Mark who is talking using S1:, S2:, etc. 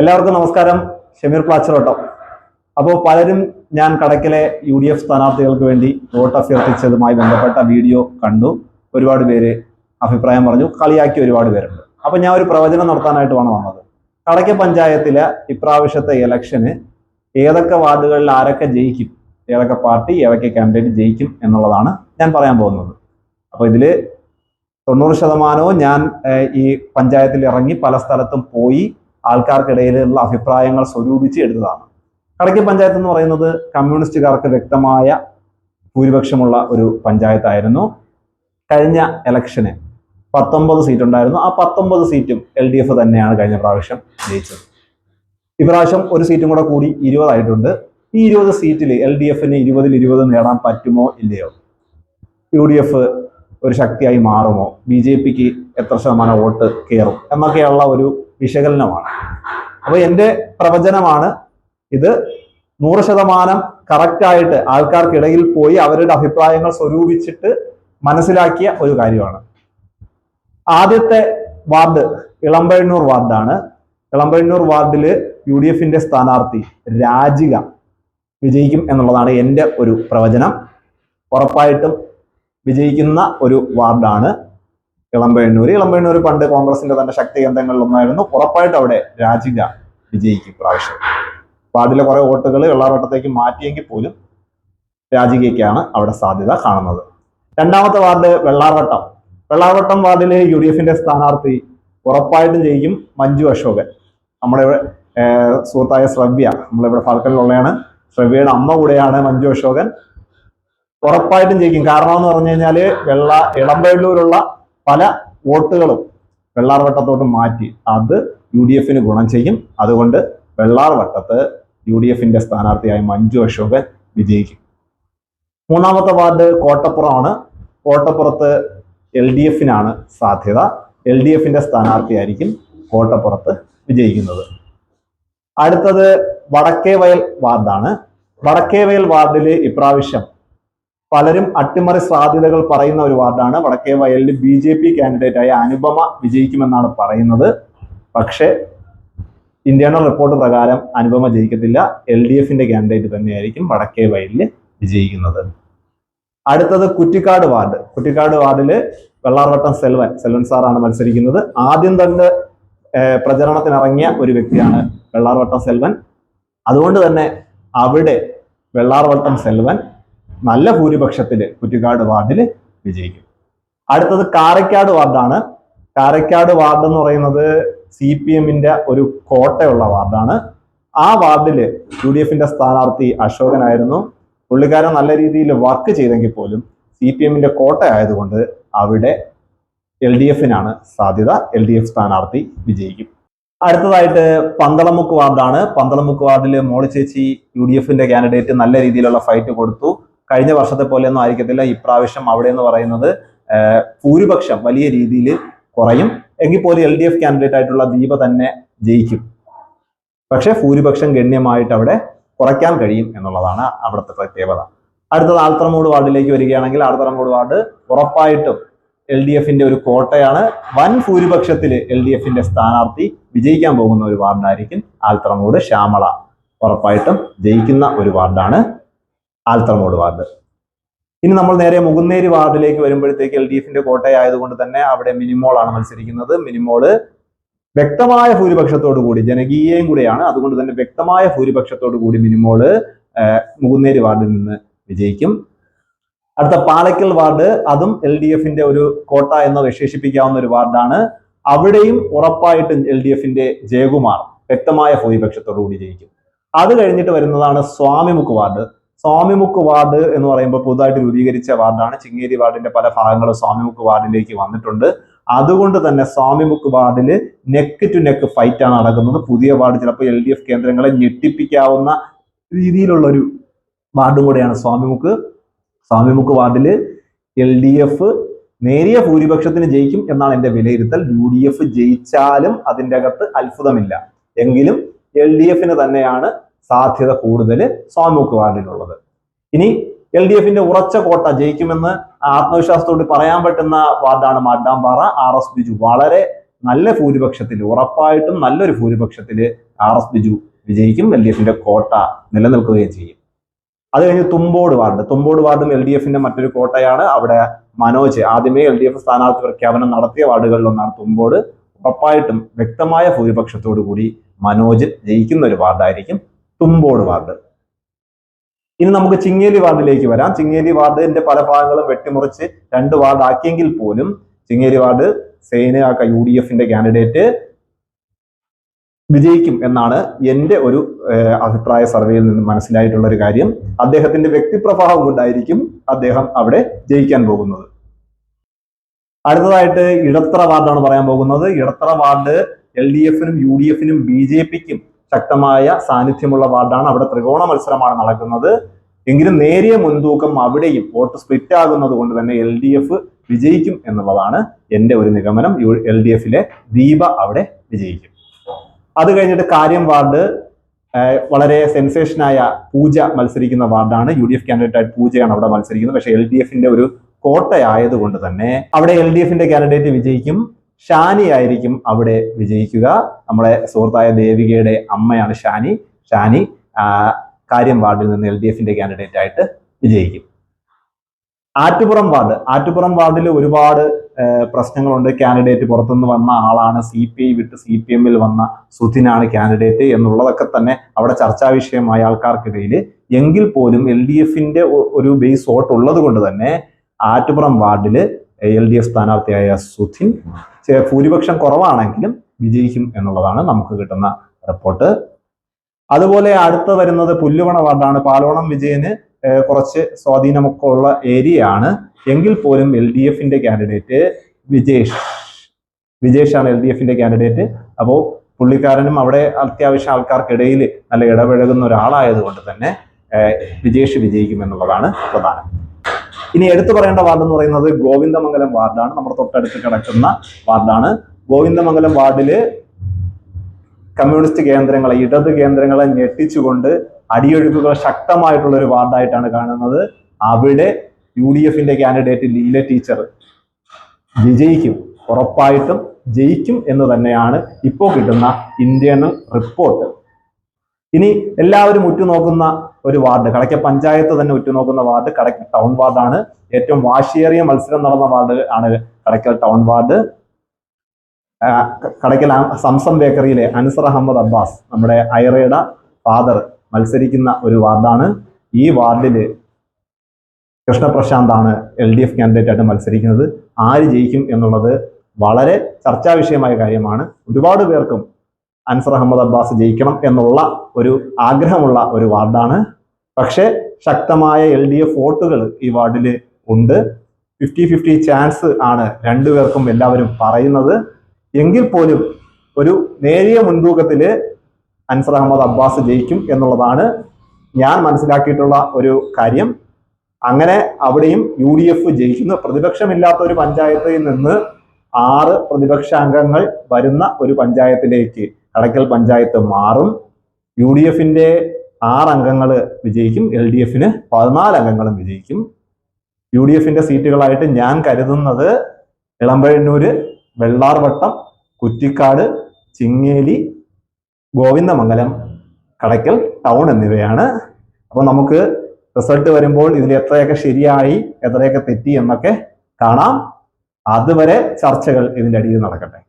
S1: എല്ലാവർക്കും നമസ്കാരം. ഷമീർ പ്ലാച്ചറോട്ടോ അപ്പോൾ പലരും ഞാൻ കടക്കിലെ യു ഡി എഫ് സ്ഥാനാർത്ഥികൾക്ക് വേണ്ടി വോട്ട് അഭ്യർത്ഥിച്ചതുമായി ബന്ധപ്പെട്ട വീഡിയോ കണ്ടു. ഒരുപാട് പേര് അഭിപ്രായം പറഞ്ഞു. കളിയാക്കി ഒരുപാട് പേരുണ്ട്. അപ്പൊ ഞാൻ ഒരു പ്രവചനം നടത്താനായിട്ടുമാണ് വന്നത്. കടയ്ക്ക് പഞ്ചായത്തിലെ ഇപ്രാവശ്യത്തെ ഇലക്ഷന് ഏതൊക്കെ വാർഡുകളിൽ ആരൊക്കെ ജയിക്കും ഏതൊക്കെ പാർട്ടി ഏതൊക്കെ കാൻഡിഡേറ്റ് ജയിക്കും എന്നുള്ളതാണ് ഞാൻ പറയാൻ പോകുന്നത്. അപ്പോൾ ഇതിൽ തൊണ്ണൂറ് ശതമാനവും ഞാൻ ഈ പഞ്ചായത്തിൽ ഇറങ്ങി പല സ്ഥലത്തും പോയി ആൾക്കാർക്കിടയിലുള്ള അഭിപ്രായങ്ങൾ സ്വരൂപിച്ച് എടുത്തതാണ് കടയ്ക്ക് പഞ്ചായത്ത് എന്ന് പറയുന്നത് കമ്മ്യൂണിസ്റ്റുകാർക്ക് വ്യക്തമായ ഭൂരിപക്ഷമുള്ള ഒരു പഞ്ചായത്തായിരുന്നു. കഴിഞ്ഞ ഇലക്ഷന് പത്തൊമ്പത് സീറ്റ് ഉണ്ടായിരുന്നു ആ പത്തൊമ്പത് സീറ്റും എൽ ഡി എഫ് തന്നെയാണ് കഴിഞ്ഞ പ്രാവശ്യം ജയിച്ചത്. ഇപ്രാവശ്യം ഒരു സീറ്റും കൂടെ കൂടി ഇരുപതായിട്ടുണ്ട്. ഈ ഇരുപത് സീറ്റിൽ എൽ ഡി എഫിന് ഇരുപതിൽ ഇരുപത് നേടാൻ പറ്റുമോ ഇല്ലയോ? യു ഡി എഫ് ഒരു ശക്തിയായി മാറുമോ? ബി ജെ പിക്ക് എത്ര ശതമാനം വോട്ട് കയറും? എന്നൊക്കെയുള്ള ഒരു വിശകലനമാണ്. അപ്പോൾ എന്റെ പ്രവചനമാണ് ഇത് നൂറ് ശതമാനം കറക്റ്റായിട്ട് ആൾക്കാർക്കിടയിൽ പോയി അവരുടെ അഭിപ്രായങ്ങൾ സ്വരൂപിച്ചിട്ട് മനസ്സിലാക്കിയ ഒരു കാര്യമാണ്. ആദ്യത്തെ വാർഡ് ഇളമ്പഴന്നൂർ വാർഡാണ്. ഇളമ്പഴന്നൂർ വാർഡിൽ യു ഡി എഫിന്റെ സ്ഥാനാർത്ഥി രാജിക വിജയിക്കും എന്നുള്ളതാണ് എന്റെ ഒരു പ്രവചനം. ഉറപ്പായിട്ടും വിജയിക്കുന്ന ഒരു വാർഡാണ്. ഇളമ്പഴന്നൂർ ഇളമ്പഴന്നൂർ പണ്ട് കോൺഗ്രസിന്റെ തന്നെ ശക്തി കേന്ദ്രങ്ങളിൽ ഒന്നായിരുന്നു. ഉറപ്പായിട്ട് അവിടെ രാജിക വിജയിക്കും പ്രാവശ്യം. വാർഡിലെ കുറെ വോട്ടുകൾ വെള്ളാവട്ടത്തേക്ക് മാറ്റിയെങ്കിൽ പോലും രാജികയ്ക്കാണ് അവിടെ സാധ്യത കാണുന്നത്. രണ്ടാമത്തെ വാർഡ് വെള്ളാർവട്ടം. വെള്ളാർവട്ടം വാർഡിലെ യു ഡി എഫിന്റെ സ്ഥാനാർത്ഥി ഉറപ്പായിട്ടും ജയിക്കും മഞ്ജു അശോകൻ. നമ്മുടെ സുഹൃത്തായ ശ്രവ്യ നമ്മളിവിടെ ഫാൽക്കനിലുള്ളതാണ് ശ്രവ്യയുടെ അമ്മ കൂടെയാണ് മഞ്ജു അശോകൻ. ഉറപ്പായിട്ടും ജയിക്കും. കാരണം എന്ന് പറഞ്ഞു കഴിഞ്ഞാൽ വെള്ള ഇളമ്പഴൂരുള്ള പല വോട്ടുകളും വെള്ളാർ വെള്ളാർവട്ടത്തോട്ട് മാറ്റി അത് യു ഡി എഫിന് ഗുണം ചെയ്യും. അതുകൊണ്ട് വെള്ളാർവട്ടത്ത് യു ഡി എഫിന്റെ സ്ഥാനാർത്ഥിയായ മഞ്ജു അശോകൻ വിജയിക്കും. മൂന്നാമത്തെ വാർഡ് കോട്ടപ്പുറമാണ്. കോട്ടപ്പുറത്ത് എൽ ഡി എഫിനാണ് സാധ്യത. എൽ ഡി എഫിന്റെ സ്ഥാനാർത്ഥിയായിരിക്കും കോട്ടപ്പുറത്ത് വിജയിക്കുന്നത്. അടുത്തത് വടക്കേവയൽ വാർഡാണ്. വടക്കേവയൽ വാർഡിൽ ഇപ്രാവശ്യം പലരും അട്ടിമറി സാധ്യതകൾ പറയുന്ന ഒരു വാർഡാണ്. വടക്കേ വയലിൽ ബി ജെ പി കാൻഡിഡേറ്റായ അനുപമ വിജയിക്കുമെന്നാണ് പറയുന്നത്. പക്ഷേ ഇന്റേണൽ റിപ്പോർട്ട് പ്രകാരം അനുപമ ജയിക്കത്തില്ല. എൽ ഡി എഫിന്റെ കാൻഡിഡേറ്റ് തന്നെയായിരിക്കും വടക്കേ വയലിൽ വിജയിക്കുന്നത്. അടുത്തത് കുറ്റിക്കാട് വാർഡ്. കുറ്റിക്കാട് വാർഡിൽ വെള്ളാർവട്ടം സെൽവൻ സെൽവൻ സാറാണ് മത്സരിക്കുന്നത്. ആദ്യം തന്നെ പ്രചരണത്തിനിറങ്ങിയ ഒരു വ്യക്തിയാണ് വെള്ളാർവട്ടം സെൽവൻ. അതുകൊണ്ട് തന്നെ അവിടെ വെള്ളാർവട്ടം സെൽവൻ നല്ല ഭൂരിപക്ഷത്തിൽ കുറ്റിക്കാട് വാർഡിൽ വിജയിക്കും. അടുത്തത് കാരക്കാട് വാർഡാണ്. കാരക്കാട് വാർഡ് എന്ന് പറയുന്നത് സി പി എമ്മിന്റെ ഒരു കോട്ടയുള്ള വാർഡാണ്. ആ വാർഡിൽ യു ഡി എഫിന്റെ സ്ഥാനാർത്ഥി അശോകനായിരുന്നു. പുള്ളിക്കാരൻ നല്ല രീതിയിൽ വർക്ക് ചെയ്തെങ്കിൽ പോലും സി പി എമ്മിന്റെ കോട്ട ആയതുകൊണ്ട് അവിടെ എൽ ഡി എഫിനാണ് സാധ്യത. എൽ ഡി എഫ് സ്ഥാനാർത്ഥി വിജയിക്കും. അടുത്തതായിട്ട് പന്തളമുക്ക് വാർഡാണ്. പന്തളമുക്ക് വാർഡിൽ മോളി ചേച്ചി യു ഡി എഫിന്റെ കാൻഡിഡേറ്റ് നല്ല രീതിയിലുള്ള ഫൈറ്റ് കൊടുത്തു. കഴിഞ്ഞ വർഷത്തെ പോലെയൊന്നും ആയിരിക്കത്തില്ല. ഇപ്രാവശ്യം അവിടെ എന്ന് പറയുന്നത് ഭൂരിപക്ഷം വലിയ രീതിയിൽ കുറയും. എങ്കിൽ പോലും എൽ ഡി എഫ് കാൻഡിഡേറ്റ് ആയിട്ടുള്ള ദീപ തന്നെ ജയിക്കും. പക്ഷേ ഭൂരിപക്ഷം ഗണ്യമായിട്ട് അവിടെ കുറയ്ക്കാൻ കഴിയും എന്നുള്ളതാണ് അവിടുത്തെ പ്രത്യേകത. അടുത്തത് ആൽത്തറമൂട് വാർഡിലേക്ക് വരികയാണെങ്കിൽ ആൽത്തറമൂട് വാർഡ് ഉറപ്പായിട്ടും എൽ ഡി എഫിന്റെ ഒരു കോട്ടയാണ്. വൻ ഭൂരിപക്ഷത്തിൽ എൽ ഡി എഫിന്റെ സ്ഥാനാർത്ഥി വിജയിക്കാൻ പോകുന്ന ഒരു വാർഡായിരിക്കും ആൽത്തറമൂട്. ശ്യാമള ഉറപ്പായിട്ടും ജയിക്കുന്ന ഒരു വാർഡാണ്. ആൽത്തറമൂട് വാർഡ്. ഇനി നമ്മൾ നേരെ മുകുന്നേരി വാർഡിലേക്ക് വരുമ്പോഴത്തേക്ക് എൽ ഡി എഫിന്റെ കോട്ടയായതുകൊണ്ട് തന്നെ അവിടെ മിനിമോളാണ് മത്സരിക്കുന്നത്. മിനിമോൾ വ്യക്തമായ ഭൂരിപക്ഷത്തോടു കൂടി ജനകീയയും കൂടിയാണ്. അതുകൊണ്ട് തന്നെ വ്യക്തമായ ഭൂരിപക്ഷത്തോടു കൂടി മിനിമോൾ മുകുന്നേരി വാർഡിൽ നിന്ന് വിജയിക്കും. അടുത്ത പാലക്കൽ വാർഡ് അതും എൽ ഡി എഫിന്റെ ഒരു കോട്ട എന്ന് വിശേഷിപ്പിക്കാവുന്ന ഒരു വാർഡാണ്. അവിടെയും ഉറപ്പായിട്ടും എൽ ഡി എഫിന്റെ ജയകുമാർ വ്യക്തമായ ഭൂരിപക്ഷത്തോടു കൂടി ജയിക്കും. അത് കഴിഞ്ഞിട്ട് വരുന്നതാണ് സ്വാമിമുക്ക് വാർഡ്. സ്വാമിമുക്ക് വാർഡ് എന്ന് പറയുമ്പോൾ പുതുതായിട്ട് രൂപീകരിച്ച വാർഡാണ്. ചിങ്ങേരി വാർഡിന്റെ പല ഭാഗങ്ങളും സ്വാമിമുക്ക് വാർഡിലേക്ക് വന്നിട്ടുണ്ട്. അതുകൊണ്ട് തന്നെ സ്വാമിമുക്ക് വാർഡിൽ നെക്ക് ടു നെക്ക് ഫൈറ്റ് ആണ് നടക്കുന്നത്. പുതിയ വാർഡ് ചിലപ്പോൾ എൽ ഡി എഫ് കേന്ദ്രങ്ങളെ ഞെട്ടിപ്പിക്കാവുന്ന രീതിയിലുള്ള ഒരു വാർഡും കൂടെയാണ് സ്വാമിമുക്ക്. സ്വാമിമുക്ക് വാർഡിൽ എൽ ഡി എഫ് നേരിയ ഭൂരിപക്ഷത്തിന് ജയിക്കും എന്നാണ് എന്റെ വിലയിരുത്തൽ. യു ഡി എഫ് ജയിച്ചാലും അതിന്റെ അകത്ത് അത്ഭുതമില്ല. എങ്കിലും എൽ ഡി എഫിന് തന്നെയാണ് സാധ്യത കൂടുതൽ സ്വാമിമുക്ക് വാർഡിനുള്ളത് ഇനി എൽ ഡി എഫിന്റെ ഉറച്ച കോട്ട ജയിക്കുമെന്ന് ആത്മവിശ്വാസത്തോട് പറയാൻ പറ്റുന്ന വാർഡാണ് മാറ്റാമ്പാറ ആർ എസ് ബിജു വളരെ നല്ല ഭൂരിപക്ഷത്തിൽ ഉറപ്പായിട്ടും നല്ലൊരു ഭൂരിപക്ഷത്തിൽ ആർ എസ് ബിജു വിജയിക്കും എൽ ഡി എഫിന്റെ കോട്ട നിലനിൽക്കുകയും ചെയ്യും. അത് കഴിഞ്ഞ് തുമ്പോട് വാർഡ്. തുമ്പോട് വാർഡും എൽ ഡി എഫിന്റെ മറ്റൊരു കോട്ടയാണ്. അവിടെ മനോജ് ആദ്യമേ എൽ ഡി എഫ് സ്ഥാനാർത്ഥി പ്രഖ്യാപനം നടത്തിയ വാർഡുകളിലൊന്നാണ് തുമ്പോട്. ഉറപ്പായിട്ടും വ്യക്തമായ ഭൂരിപക്ഷത്തോടു കൂടി മനോജ് ജയിക്കുന്ന ഒരു വാർഡായിരിക്കും. തുമ്പോട് വാർഡ്. ഇനി നമുക്ക് ചിങ്ങേലി വാർഡിലേക്ക് വരാം. ചിങ്ങേലി വാർഡിന്റെ പല ഭാഗങ്ങളും വെട്ടിമുറിച്ച് രണ്ട് വാർഡ് ആക്കിയെങ്കിൽ പോലും ചിങ്ങേരി വാർഡ് സേനയാക്ക യു ഡി എഫിന്റെ കാൻഡിഡേറ്റ് വിജയിക്കും എന്നാണ് എന്റെ ഒരു അഭിപ്രായ സർവേയിൽ നിന്ന് മനസ്സിലായിട്ടുള്ള ഒരു കാര്യം. അദ്ദേഹത്തിന്റെ വ്യക്തിപ്രഭാവം കൊണ്ടായിരിക്കും അദ്ദേഹം അവിടെ ജയിക്കാൻ പോകുന്നത്. അടുത്തതായിട്ട് ഇടത്തറ വാർഡാണ് പറയാൻ പോകുന്നത്. ഇടത്തറ വാർഡ് എൽ ഡി എഫിനും യു ഡി എഫിനും ബി ജെ പിക്കും ശക്തമായ സാന്നിധ്യമുള്ള വാർഡാണ് അവിടെ ത്രികോണ മത്സരമാണ് നടക്കുന്നത്. എങ്കിലും നേരിയ മുൻതൂക്കം അവിടെയും വോട്ട് സ്പ്ലിറ്റ് ആകുന്നത് കൊണ്ട് തന്നെ എൽ ഡി എഫ് വിജയിക്കും എന്നുള്ളതാണ് എന്റെ ഒരു നിഗമനം. യു എൽ ഡി എഫിലെ ദീപ അവിടെ വിജയിക്കും. അത് കഴിഞ്ഞിട്ട് കാര്യം വാർഡ് വളരെ സെൻസേഷനായ പൂജ മത്സരിക്കുന്ന വാർഡാണ്. യു ഡി എഫ് കാൻഡിഡേറ്റ് ആയിട്ട് പൂജയാണ് അവിടെ മത്സരിക്കുന്നത്. പക്ഷേ എൽ ഡി എഫിന്റെ ഒരു കോട്ടയായതുകൊണ്ട് തന്നെ അവിടെ എൽ ഡി എഫിന്റെ കാൻഡിഡേറ്റ് വിജയിക്കും. ഷാനി ആയിരിക്കും അവിടെ വിജയിക്കുക. നമ്മുടെ സുഹൃത്തായ ദേവികയുടെ അമ്മയാണ് ഷാനി. ഷാനി കാര്യം വാർഡിൽ നിന്ന് എൽ ഡി എഫിന്റെ കാൻഡിഡേറ്റ് ആയിട്ട് വിജയിക്കും. ആറ്റുപുറം വാർഡ്. ആറ്റുപുറം വാർഡിൽ ഒരുപാട് പ്രശ്നങ്ങളുണ്ട്. കാൻഡിഡേറ്റ് പുറത്തുനിന്ന് വന്ന ആളാണ് സി പി ഐ വിട്ട് സി പി എമ്മിൽ വന്ന സുധിനാണ് കാൻഡിഡേറ്റ് എന്നുള്ളതൊക്കെ തന്നെ അവിടെ ചർച്ചാ വിഷയമായ ആൾക്കാർക്കിടയിൽ എങ്കിൽ പോലും എൽ ഡി എഫിന്റെ ഒരു ബേസ് വോട്ട് ഉള്ളത് കൊണ്ട് തന്നെ ആറ്റുപുറം വാർഡിൽ എൽ ഡി എഫ് സ്ഥാനാർത്ഥിയായ സുധിൻ. ഭൂരിപക്ഷം കുറവാണെങ്കിലും വിജയിക്കും എന്നുള്ളതാണ് നമുക്ക് കിട്ടുന്ന റിപ്പോർട്ട്. അതുപോലെ അടുത്ത് വരുന്നത് പുല്ലുവണ വാർഡാണ്. പാലോണം വിജയന് കുറച്ച് സ്വാധീനമൊക്കെ ഉള്ള ഏരിയ ആണ് എങ്കിൽ പോലും എൽ ഡി എഫിന്റെ കാൻഡിഡേറ്റ് വിജേഷ് വിജേഷ് ആണ് എൽ ഡി എഫിന്റെ കാൻഡിഡേറ്റ്. അപ്പോൾ പുള്ളിക്കാരനും അവിടെ അത്യാവശ്യം ആൾക്കാർക്കിടയിൽ നല്ല ഇടപഴകുന്ന ഒരാളായതുകൊണ്ട് തന്നെ വിജേഷ് വിജയിക്കും എന്നുള്ളതാണ് പ്രധാനം. ഇനി എടുത്തു പറയേണ്ട വാർഡ് എന്ന് പറയുന്നത് ഗോവിന്ദമംഗലം വാർഡാണ്. നമ്മുടെ തൊട്ടടുത്ത് കിടക്കുന്ന വാർഡാണ്. ഗോവിന്ദമംഗലം വാർഡിൽ കമ്മ്യൂണിസ്റ്റ് കേന്ദ്രങ്ങളെ ഇടത് കേന്ദ്രങ്ങളെ ഞെട്ടിച്ചുകൊണ്ട് അടിയൊഴുക്കുകൾ ശക്തമായിട്ടുള്ള ഒരു വാർഡായിട്ടാണ് കാണുന്നത്. അവിടെ യു ഡി എഫിന്റെ കാൻഡിഡേറ്റ് ലീല ടീച്ചർ വിജയിക്കും ഉറപ്പായിട്ടും ജയിക്കും എന്ന് തന്നെയാണ് ഇപ്പോൾ കിട്ടുന്ന ഇന്റേണൽ റിപ്പോർട്ട്. ഇനി എല്ലാവരും ഉറ്റുനോക്കുന്ന ഒരു വാർഡ് കടക്ക പഞ്ചായത്ത് തന്നെ ഉറ്റുനോക്കുന്ന വാർഡ് കടക്ക ടൗൺ വാർഡാണ്. ഏറ്റവും വാശിയേറിയ മത്സരം നടന്ന വാർഡ് ആണ് കടയ്ക്കൽ ടൗൺ വാർഡ്. കടക്കൽ സംസം ബേക്കറിയിലെ അൻസർ അഹമ്മദ് അബ്ബാസ് നമ്മുടെ ഐറയുടെ ഫാദർ മത്സരിക്കുന്ന ഒരു വാർഡാണ്. ഈ കൃഷ്ണപ്രശാന്ത് ആണ് എൽ ഡി എഫ് കാൻഡിഡേറ്റ് ആയിട്ട് മത്സരിക്കുന്നത്. ആര് ജയിക്കും എന്നുള്ളത് വളരെ ചർച്ചാ വിഷയമായ കാര്യമാണ്. ഒരുപാട് പേർക്കും അൻസർ അഹമ്മദ് അബ്ബാസ് ജയിക്കണം എന്നുള്ള ഒരു ആഗ്രഹമുള്ള ഒരു വാർഡാണ്. പക്ഷേ ശക്തമായ എൽ ഡി എഫ് വോട്ടുകൾ ഈ വാർഡിൽ ഉണ്ട്. ഫിഫ്റ്റി ഫിഫ്റ്റി ചാൻസ് ആണ് രണ്ടുപേർക്കും എല്ലാവരും പറയുന്നത്. എങ്കിൽ പോലും ഒരു നേരിയ മുൻതൂക്കത്തിൽ അൻസർ അഹമ്മദ് അബ്ബാസ് ജയിക്കും എന്നുള്ളതാണ് ഞാൻ മനസ്സിലാക്കിയിട്ടുള്ള ഒരു കാര്യം. അങ്ങനെ അവിടെയും യു ഡി എഫ് ജയിക്കുന്നു. പ്രതിപക്ഷമില്ലാത്ത ഒരു പഞ്ചായത്തിൽ നിന്ന് ആറ് പ്രതിപക്ഷ അംഗങ്ങൾ വരുന്ന ഒരു പഞ്ചായത്തിലേക്ക് കടയ്ക്കൽ പഞ്ചായത്ത് മാറും. യു ഡി എഫിന്റെ ആറ് അംഗങ്ങൾ വിജയിക്കും എൽ ഡി എഫിന് പതിനാല് അംഗങ്ങളും വിജയിക്കും. യു ഡി എഫിന്റെ സീറ്റുകളായിട്ട് ഞാൻ കരുതുന്നത് ഇളമ്പഴന്നൂര് വെള്ളാർവട്ടം കുറ്റിക്കാട് ചിങ്ങേലി ഗോവിന്ദമംഗലം കടയ്ക്കൽ ടൗൺ എന്നിവയാണ്. അപ്പോൾ നമുക്ക് റിസൾട്ട് വരുമ്പോൾ ഇതിൽ എത്രയൊക്കെ ശരിയായി എത്രയൊക്കെ തെറ്റി എന്നൊക്കെ കാണാം. അതുവരെ ചർച്ചകൾ ഇതിന്റെ അടിയിൽ നടക്കട്ടെ.